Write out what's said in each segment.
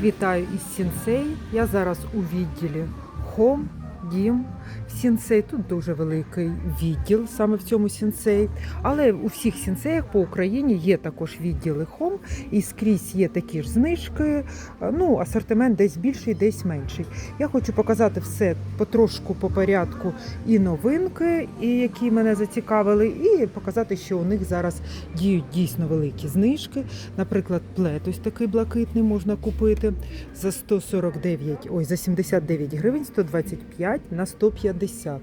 вітаю із Сінсей. Я зараз у відділі Home, Дім. Сінсей тут дуже великий відділ саме в цьому сінсей. Але у всіх сінсеях по Україні є також відділи Home і скрізь є такі ж знижки. Ну, асортимент десь більший, десь менший. Я хочу показати все потрошку по порядку і новинки, і які мене зацікавили, і показати, що у них зараз діють дійсно великі знижки. Наприклад, плед ось такий блакитний можна купити за 149, ой, за 79 гривень, 125 на 150.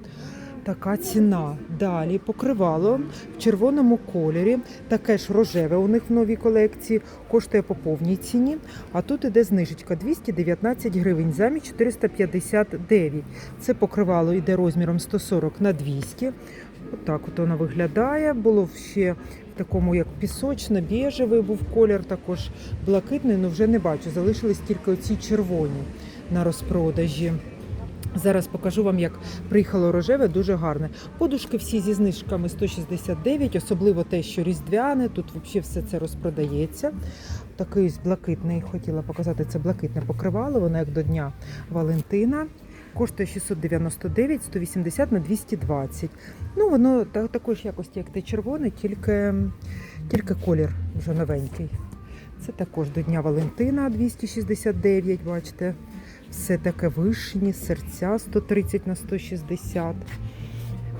Така ціна. Далі покривало в червоному кольорі, таке ж рожеве у них в новій колекції, коштує по повній ціні. А тут іде знижечка 219 гривень замість 459. Це покривало йде розміром 140 на 200. Отак от воно виглядає. Було ще в такому, як пісочно-біжевий був колір, також блакитний, але вже не бачу. Залишились тільки оці червоні на розпродажі. Зараз покажу вам, як приїхало рожеве, дуже гарне. Подушки всі зі знижками 169, особливо те, що різдвяне. Тут взагалі все це розпродається. Такий блакитний, хотіла показати, це блакитне покривало, воно як до Дня Валентина. Коштує 699, 180 на 220. Ну, воно також якості, як те червоне, тільки, тільки колір вже новенький. Це також до Дня Валентина 269, бачите. Все таке вишні, серця 130 на 160.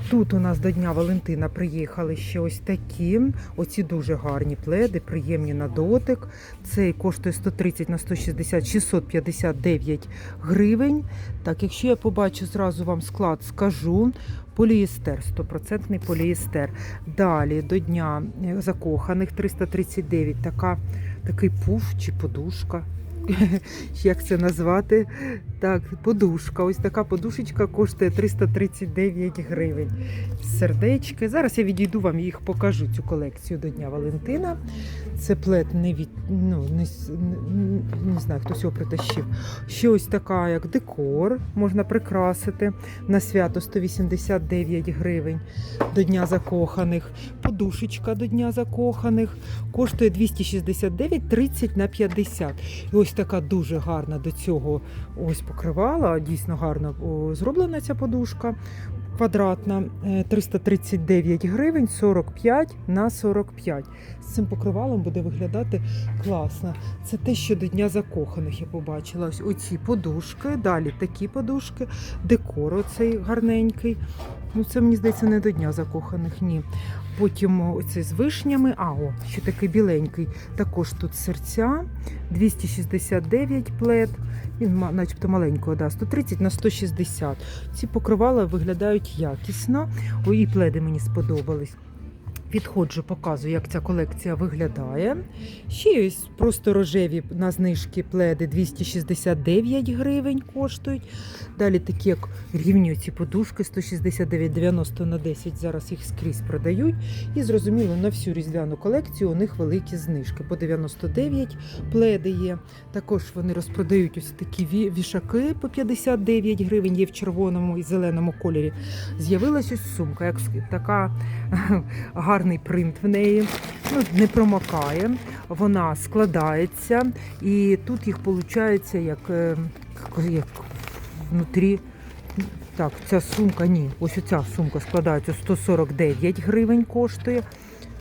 Тут у нас до Дня Валентина приїхали ще ось такі. Оці дуже гарні пледи, приємні на дотик. Цей коштує 130 на 160, 659 гривень. Так, якщо я побачу зразу вам склад, скажу. Поліестер, 100% поліестер. Далі до Дня закоханих 339. Така, такий пуф чи подушка. Як це назвати? Так, подушка. Ось така подушечка коштує 339 гривень. Сердечки. Зараз я відійду вам їх покажу цю колекцію до Дня Валентина. Це плед не від ну не, не знаю, хтось його притащив. Ще ось така, як декор, можна прикрасити на свято 189 гривень до Дня закоханих. Подушечка до Дня закоханих коштує 269 30 на 50. І ось така дуже гарна до цього ось покривала. Дійсно гарно зроблена ця подушка. Квадратна е, 339 гривень 45 на 45. Цим покривалом буде виглядати класно. Це те, що до Дня закоханих я побачила. Ось оці подушки, далі такі подушки, декор оцей гарненький. Ну, це мені здається не до Дня закоханих, ні. Потім оцей з вишнями. А, о, ще такий біленький. Також тут серця. 269 плед. Він начебто маленького, да, 130 на 160. Ці покривала виглядають якісно. О, і пледи мені сподобались. Підходжу, показую, як ця колекція виглядає. Ще ось просто рожеві на знижки пледи 269 гривень коштують. Далі такі, як рівні ці подушки 169,90 на 10. Зараз їх скрізь продають. І зрозуміло, на всю різдвяну колекцію у них великі знижки. По 99 пледи є. Також вони розпродають ось такі вішаки по 59 гривень, є в червоному і зеленому кольорі. З'явилась ось сумка, як така гарний принт в неї. Ну, не промокає, вона складається, і тут їх виходить як, е, як внутрі. Так, ця сумка, ні, ось ця сумка складається 149 гривень коштує.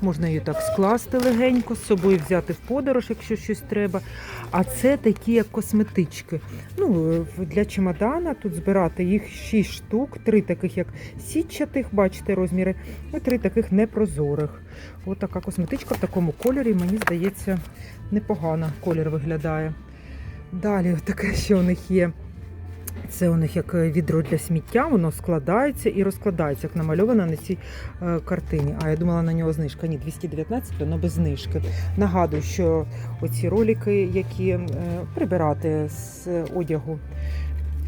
Можна її так скласти легенько, з собою взяти в подорож, якщо щось треба. А це такі як косметички. Ну, для чемодана тут збирати їх 6 штук, три таких як сітчатих, бачите розміри, і три таких непрозорих. Ось така косметичка в такому кольорі, мені здається, непогано колір виглядає. Далі таке, що у них є. Це у них як е, відро для сміття, воно складається і розкладається, як намальовано на цій е, картині. А я думала на нього знижка. Ні, 219, воно без знижки. Нагадую, що оці ролики, які е, прибирати з одягу.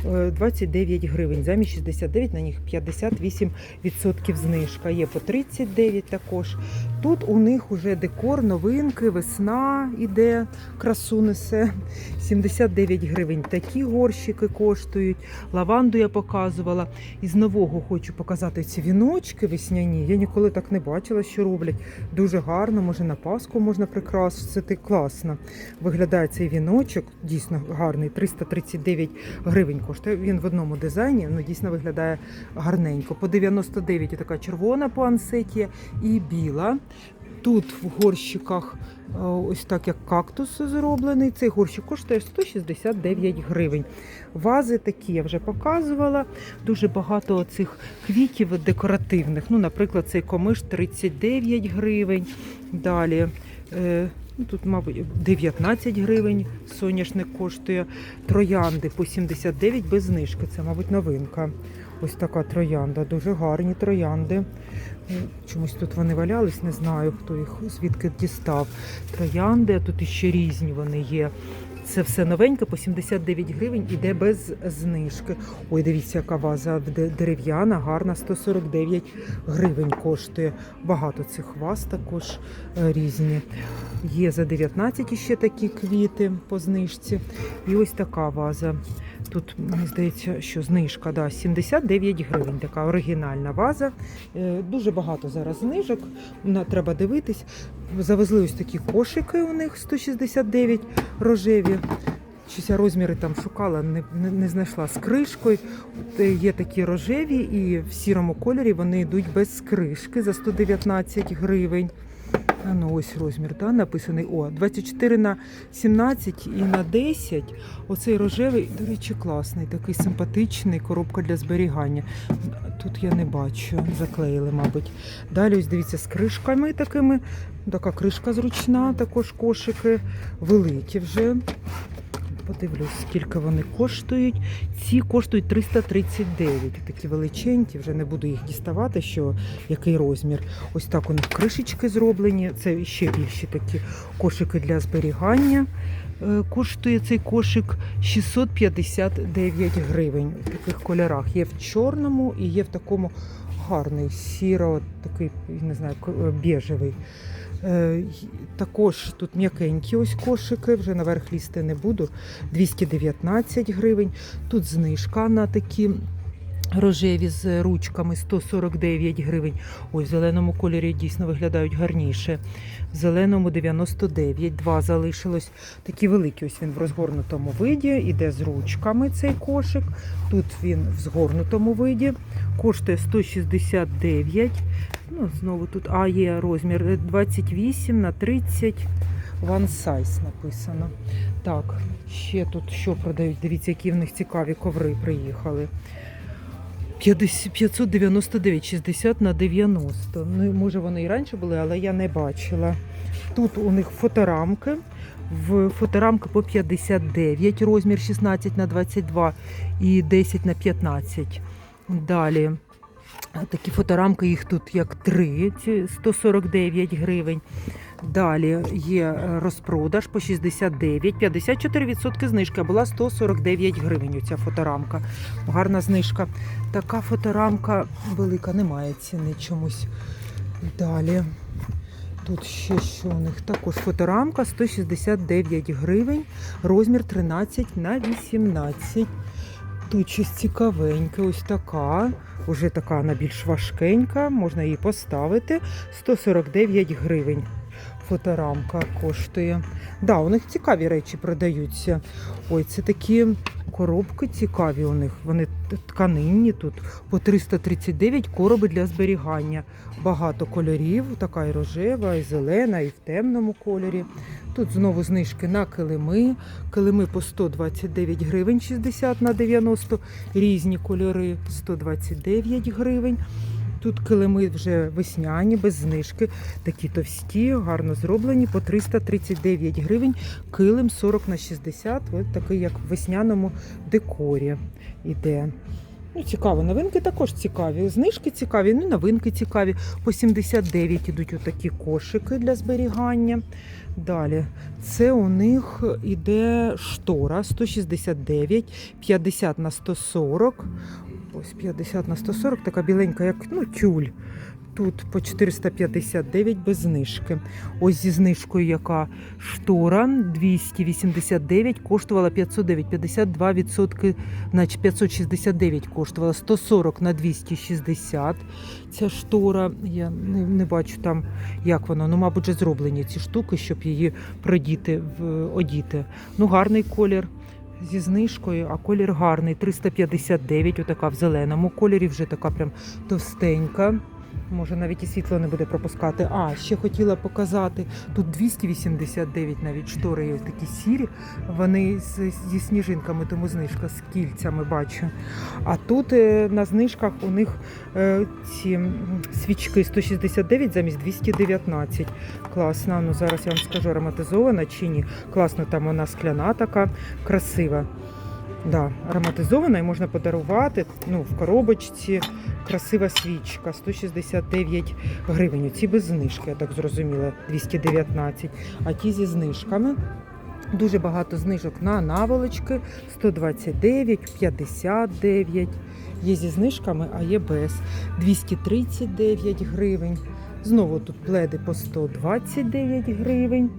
е, 29 гривень, замість 69 на них 58% знижка. Є по 39 також. Тут у них уже декор, новинки, весна іде, красу несе. 79 гривень такі горщики коштують. Лаванду я показувала. Із нового хочу показати ці віночки весняні. Я ніколи так не бачила, що роблять. Дуже гарно, може на Пасху можна прикрасити. Класно. Виглядає цей віночок, дійсно гарний, 339 гривень коштує. Він в одному дизайні, ну дійсно виглядає гарненько. По 99 така червона по ансеті і біла. Тут в горщиках е, ось так як кактус зроблений. Цей горщик коштує 169 гривень. Вази такі я вже показувала. Дуже багато цих квітів декоративних. Ну, наприклад, цей комиш 39 гривень. Далі. Ну, тут, мабуть, 19 гривень соняшник коштує. Троянди по 79 без знижки. Це, мабуть, новинка. Ось така троянда. Дуже гарні троянди. Ну, Чомусь тут вони валялись, не знаю, хто їх звідки дістав. Троянди, а тут іще різні вони є. Це все новеньке по 79 гривень іде без знижки. Ой, дивіться, яка ваза дерев'яна, гарна, 149 гривень коштує. Багато цих ваз також е, різні. Є за 19 ще такі квіти по знижці. І ось така ваза. Тут, мені здається, що знижка, да, 79 гривень, така оригінальна ваза. Е, Дуже багато зараз знижок, треба дивитись. Завезли ось такі кошики у них 169 рожеві. Щось я розміри там шукала, не, не, не знайшла з кришкою. Е, Є такі рожеві і в сірому кольорі вони йдуть без кришки за 119 гривень. Ну ось розмір, да, написаний. О, 24 на 17 і на 10. Оцей рожевий, до речі, класний, такий симпатичний, коробка для зберігання. Тут я не бачу, заклеїли, мабуть. Далі ось дивіться з кришками такими. Така кришка зручна, також кошики великі вже. Подивлюсь, скільки вони коштують. Ці коштують 339. Такі величенькі, вже не буду їх діставати, що який розмір. Ось так у них кришечки зроблені. Це ще більші такі кошики для зберігання. Е, Коштує цей кошик 659 гривень в таких кольорах. Є в чорному і є в такому гарний, сіро, такий, не знаю, е, біжевий. Е, Також тут м'якенькі ось кошики, вже наверх лізти не буду. 219 гривень. Тут знижка на такі рожеві з ручками 149 гривень. Ой, в зеленому кольорі дійсно виглядають гарніше. В зеленому 99, два залишилось. Такі великі, ось він в розгорнутому виді, іде з ручками цей кошик. Тут він в згорнутому виді, коштує 169. Ну, знову тут, а є розмір 28 на 30. One size написано. Так, ще тут що продають? Дивіться, які в них цікаві коври приїхали. 50 599, 60 на 90. Ну, може вони і раніше були, але я не бачила. Тут у них фоторамки. В фоторамки по 59, розмір 16 на 22 і 10 на 15. Далі такі фоторамки, їх тут як три, ці 149 гривень. Далі є е, розпродаж по 69, 54% знижка була 149 гривень. Оця фоторамка. Гарна знижка. Така фоторамка велика, немає ціни чомусь. Далі. Тут ще що у них також фоторамка 169 гривень, розмір 13 на 18. Тут щось цікавеньке, ось така. Уже така вона більш важкенька, можна її поставити. 149 гривень. Фоторамка коштує. Да, у них цікаві речі продаються. Ой, це такі коробки цікаві у них. Вони тканинні тут по 339 короби для зберігання. Багато кольорів, така і рожева, і зелена, і в темному кольорі. Тут знову знижки на килими. Килими по 129 гривень 60 на 90, різні кольори 129 гривень. Тут килими вже весняні, без знижки, такі товсті, гарно зроблені, по 339 гривень. Килим 40 на 60, ось такий, як в весняному декорі іде. Ну, цікаво, новинки також цікаві. Знижки цікаві, ну новинки цікаві. По 79 ідуть отакі кошики для зберігання. Далі, це у них іде штора 169, 50 на 140. Ось 50 на 140, така біленька, як ну, тюль. тут по 459 без знижки. Ось зі знижкою яка штора 289 коштувала 509, 52%, значить 569 коштувала 140 на 260. Ця штора, я не, не бачу там, як воно. Ну, мабуть, вже зроблені ці штуки, щоб її продіти в одіти. Ну, гарний колір зі знижкою, а колір гарний 359, отака в зеленому кольорі, вже така прям товстенька. Може, навіть і світло не буде пропускати. А, ще хотіла показати. Тут 289 навіть штори такі сірі. Вони зі сніжинками, тому знижка з кільцями бачу. А тут е, на знижках у них е, ці свічки 169 замість 219. Класно. Ну зараз я вам скажу, ароматизована чи ні. Класно, там вона скляна така, красива. Да, ароматизована і можна подарувати ну, в коробочці. Красива свічка, 169 гривень. Ці без знижки, я так зрозуміла, 219. А ті зі знижками. Дуже багато знижок на наволочки 129, 59. Є зі знижками, а є без 239 гривень. Знову тут пледи по 129 гривень.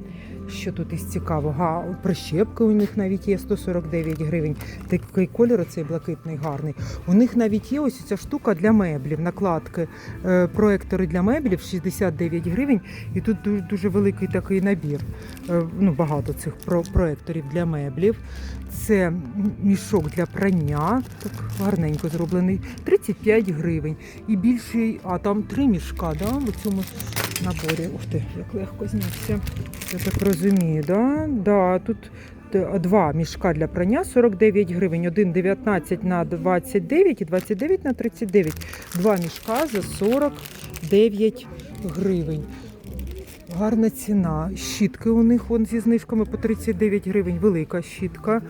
Що тут із цікавого? Га, прищепки у них навіть є 149 гривень. Такий колір оцей блакитний гарний. У них навіть є ось ця штука для меблів, накладки, е, проектори для меблів 69 гривень. І тут дуже, великий такий набір. Е, ну, багато цих про- проекторів для меблів. Це мішок для прання, так гарненько зроблений, 35 гривень. І більший, а там три мішка, да, в цьому наборі. Ух ти, як легко знявся. Я так розумію, да? Да, тут два мішка для прання 49 гривень, один 19 на 29 і 29 на 39. Два мішка за 49 гривень. Гарна ціна. Щітки у них вон зі знижками по 39 гривень. Велика щітка.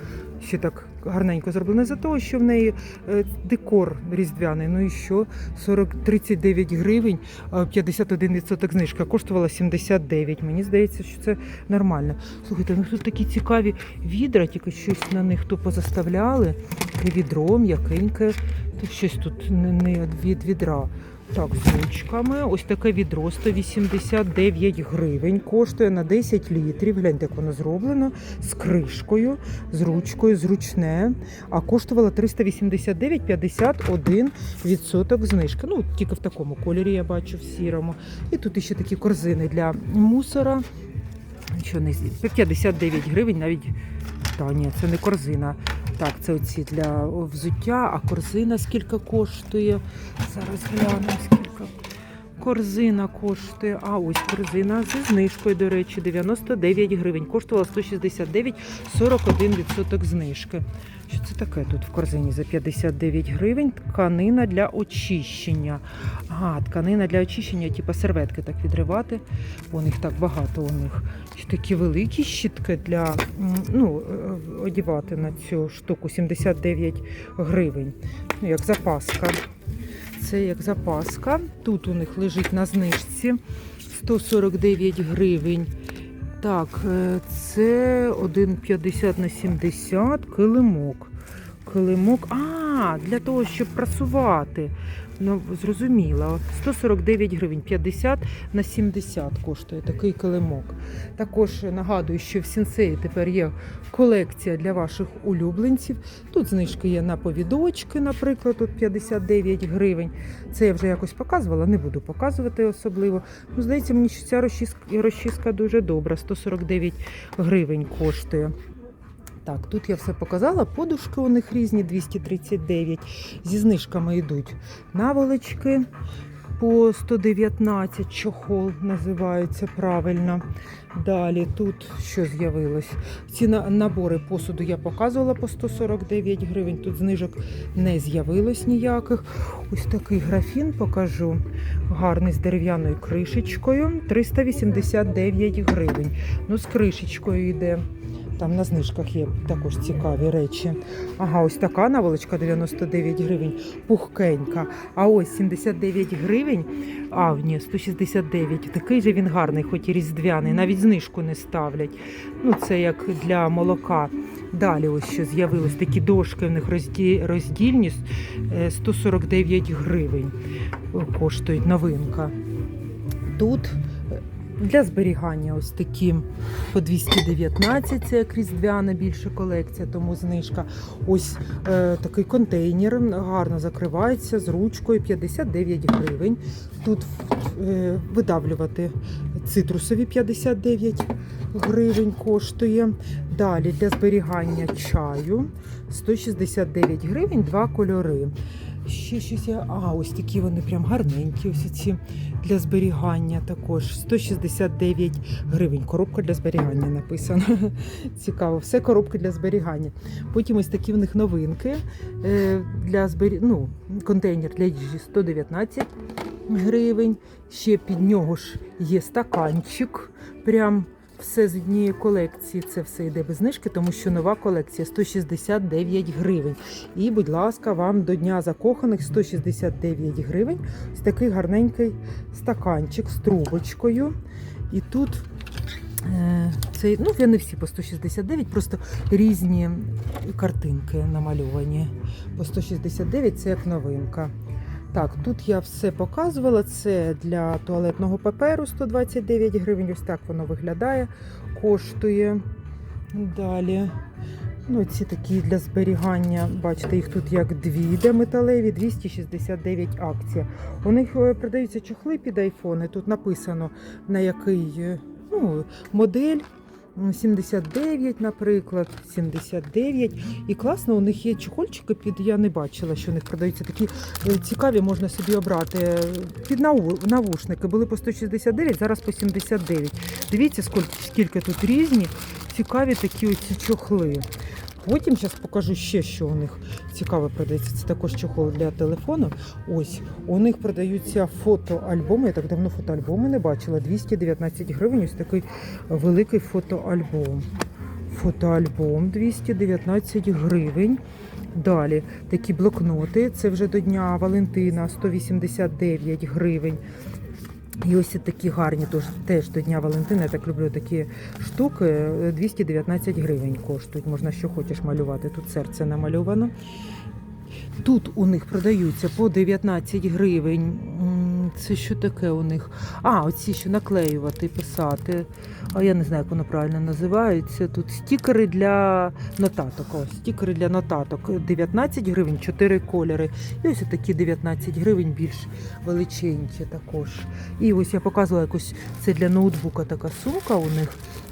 Ще так гарненько зроблена за того, що в неї е, декор різдвяний. Ну і що? 40, 39 гривень, 51% знижка. Коштувала 79. Мені здається, що це нормально. Слухайте, ну тут такі цікаві відра, тільки щось на них то позаставляли. Відро, м'якеньке. Щось тут не від відра. Так, з ручками. Ось таке відро 189 гривень. Коштує на 10 літрів. Гляньте, як воно зроблено. З кришкою, з ручкою, зручне. А коштувало 389 51% знижки. Ну, тільки в такому кольорі я бачу, в сірому. І тут ще такі корзини для мусора. Що не зі- 59 гривень навіть. Та ні, це не корзина. Так, це оці для взуття, а корзина скільки коштує? Зараз гляну, скільки корзина коштує. А ось корзина зі знижкою, до речі, 99 гривень. Коштувала 169, 41% знижки. Що це таке тут в корзині за 59 гривень? Тканина для очищення. Ага, тканина для очищення, типу серветки так відривати. Бо них так багато у них. Ще такі великі щітки для ну, е, одівати на цю штуку 79 гривень. Ну, як запаска. Це як запаска. Тут у них лежить на знижці 149 гривень. Так, е, це 1,50 на 70 килимок. Килимок. А, для того, щоб прасувати. Ну, зрозуміло. 149 гривень, 50 на 70 коштує такий килимок. Також нагадую, що в Сінсеї тепер є колекція для ваших улюбленців. Тут знижки є на повідочки, наприклад, тут 59 гривень. Це я вже якось показувала, не буду показувати особливо. Ну, здається, мені що ця розчіска, дуже добра, 149 гривень коштує. Так, тут я все показала. Подушки у них різні 239. Зі знижками йдуть наволочки по 119, чохол називається правильно. Далі тут що з'явилось? Ці на- набори посуду я показувала по 149 гривень. Тут знижок не з'явилось ніяких. Ось такий графін покажу. Гарний з дерев'яною кришечкою. 389 гривень. Ну, з кришечкою йде. Там на знижках є також цікаві речі. Ага, ось така наволочка 99 гривень, пухкенька. А ось 79 гривень. А, ні, 169. Такий же він гарний, хоч і різдвяний, навіть знижку не ставлять. Ну, це як для молока. Далі ось що з'явилось такі дошки в них розді... роздільні е, 149 гривень. Коштують новинка. Тут е, для зберігання ось такі по 219, це як різдвяна більша колекція, тому знижка. Ось е, такий контейнер гарно закривається з ручкою 59 гривень. Тут е, видавлювати цитрусові 59 гривень коштує. Далі для зберігання чаю 169 гривень, два кольори. Ще щось я. А, ось такі вони прям гарненькі. Ось ці для зберігання також 169 гривень. Коробка для зберігання написано. Цікаво, все коробки для зберігання. Потім ось такі в них новинки е, для збері... ну, контейнер для їжі 119 гривень. Ще під нього ж є стаканчик. Прям все з однієї колекції. Це все йде без знижки, тому що нова колекція 169 гривень. І, будь ласка, вам до Дня закоханих 169 гривень. Ось такий гарненький стаканчик з трубочкою. І тут е, це, ну, вони всі по 169, просто різні картинки намальовані. По 169 це як новинка. Так, тут я все показувала. Це для туалетного паперу 129 гривень. Ось так воно виглядає, коштує. Далі. Ну, ці такі для зберігання, бачите, їх тут як дві, де металеві, 269 акція. У них е, продаються чохли під айфони. Тут написано на який е, ну, модель. М, 79, наприклад, 79. І класно, у них є чохольчики під. Я не бачила, що у них продаються такі е, цікаві, можна собі обрати. Під навушники були по 169, зараз по 79. Дивіться, скільки тут різні, цікаві такі оці чохли. Потім зараз покажу ще, що у них цікаве продається. Це також чохол для телефону. Ось у них продаються фотоальбоми. Я так давно фотоальбоми не бачила. 219 гривень. Ось такий великий фотоальбом. Фотоальбом 219 гривень. Далі такі блокноти. Це вже до Дня Валентина 189 гривень. І ось такі гарні тож, теж до Дня Валентина. Я так люблю такі штуки. е, 219 гривень коштують. Можна що хочеш малювати. Тут серце намальовано. Тут у них продаються по 19 гривень. Це що таке у них? А, оці що наклеювати, писати. А я не знаю, як воно правильно називається. Тут стікери для нотаток. Ось стікери для нотаток. 19 гривень, 4 кольори. І ось такі 19 гривень більш величенькі також. І ось я показувала якось це для ноутбука така сумка у них.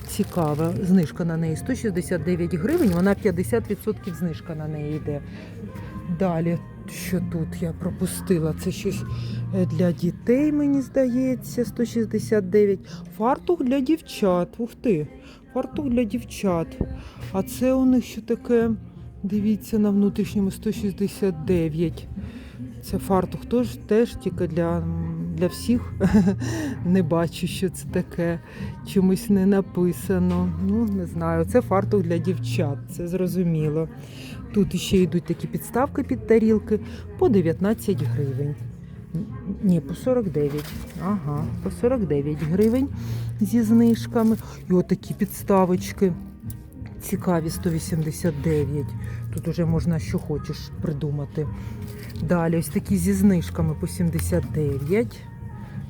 Цікава, знижка на неї 169 гривень, вона 50% знижка на неї йде. Далі, що тут я пропустила? Це щось е, для дітей, мені здається, 169. Фартух для дівчат. Ух ти, фартух для дівчат. А це у них що таке? Дивіться, на внутрішньому 169. Це фартух теж, теж тільки для, для всіх. Не бачу, що це таке. Чомусь не написано. Ну, не знаю. Це фартух для дівчат, це зрозуміло. Тут ще йдуть такі підставки під тарілки по 19 гривень. Ні, по 49. Ага, по 49 гривень зі знижками. І отакі підставочки. Цікаві 189. Тут уже можна що хочеш придумати. Далі ось такі зі знижками по 79.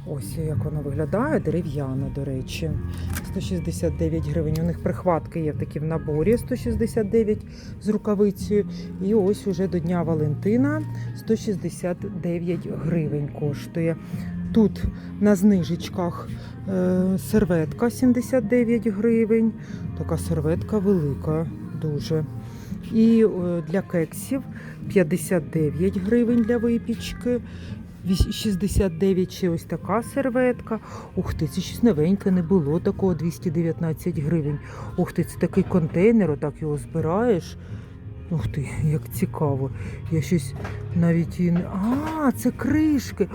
Ось як воно виглядає, дерев'яна, до речі. 169 гривень. У них прихватки є такі в наборі 169 з рукавицею. І ось уже до Дня Валентина 169 гривень коштує. Тут на знижечках е, серветка 79 гривень. Така серветка велика, дуже. І е, для кексів 59 гривень для випічки. Вісь- 69 ще ось така серветка. Ух ти, це щось новеньке, не було такого 219 гривень. Ух ти, це такий контейнер, отак його збираєш. Ух ти, як цікаво. Я щось навіть і не. А, це кришки.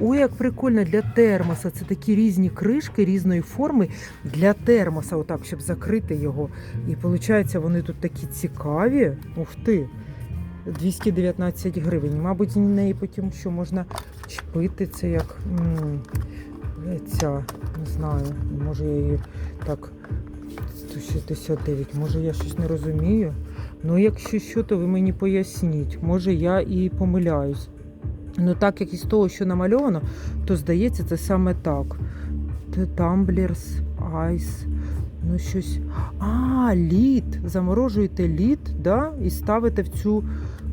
Ой, як прикольно для термоса. Це такі різні кришки різної форми для термоса, отак, щоб закрити його. І виходить, вони тут такі цікаві. Ух ти. 219 гривень. Мабуть, з неї потім що можна чпити це як ця, не знаю, може я її так 169, може я щось не розумію. Ну, якщо що, то ви мені поясніть. Може я і помиляюсь. Ну, так як із того, що намальовано, то здається, це саме так. Тамблерс, айс. Ну, щось. А, лід. Заморожуєте лід, да? і ставите в цю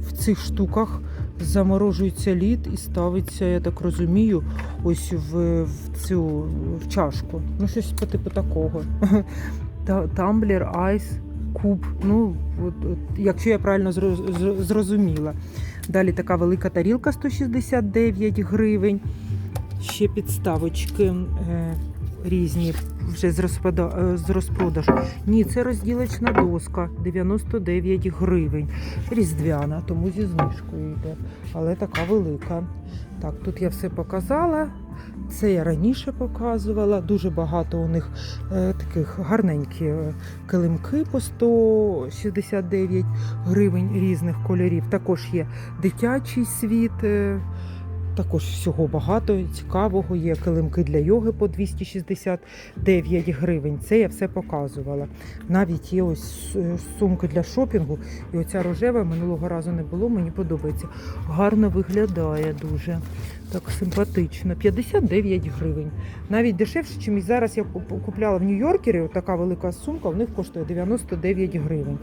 в цих штуках. Заморожується лід і ставиться, я так розумію, ось в, в цю в чашку. Ну, щось по типу такого. Та- Тамблер, айс, куб. Ну, от, от, якщо я правильно зро- зро- зрозуміла. Далі така велика тарілка 169 гривень. Ще підставочки е, різні вже з, розпрода, е, з розпродажу. Ні, це розділочна доска 99 гривень. Різдвяна, тому зі знижкою йде. Але така велика. Так, тут я все показала. Це я раніше показувала. Дуже багато у них е, таких гарненькі е, килимки по 169 гривень різних кольорів. Також є дитячий світ. е, також всього багато цікавого. Є килимки для йоги по 269 гривень. Це я все показувала. Навіть є ось е, сумки для шопінгу. І оця рожева минулого разу не було. Мені подобається. Гарно виглядає дуже. Так симпатично. 59 гривень. Навіть дешевше, ніж зараз я куп- купляла в Нью-Йоркері. Така велика сумка, в них коштує 99 гривень.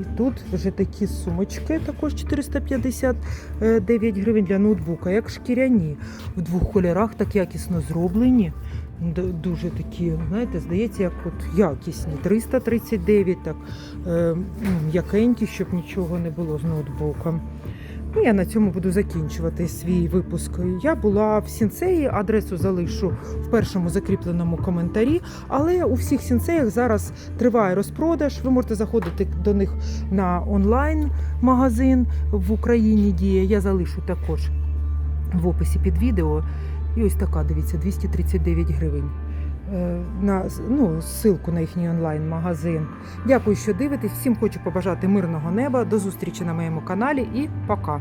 І тут вже такі сумочки, також 459 гривень для ноутбука, як шкіряні. В двох кольорах так якісно зроблені. Дуже такі, знаєте, здається, як от якісні. 339, так е, м, м'якенькі, щоб нічого не було з ноутбуком. Ну, я на цьому буду закінчувати свій випуск. Я була в сінцеї, адресу залишу в першому закріпленому коментарі. Але у всіх сінцеях зараз триває розпродаж. Ви можете заходити до них на онлайн-магазин в Україні діє. Я залишу також в описі під відео. І ось така, дивіться, 239 гривень. Е, На ну, ссылку на їхній онлайн-магазин. Дякую, що дивитесь. Всім хочу побажати мирного неба. До зустрічі на моєму каналі і пока.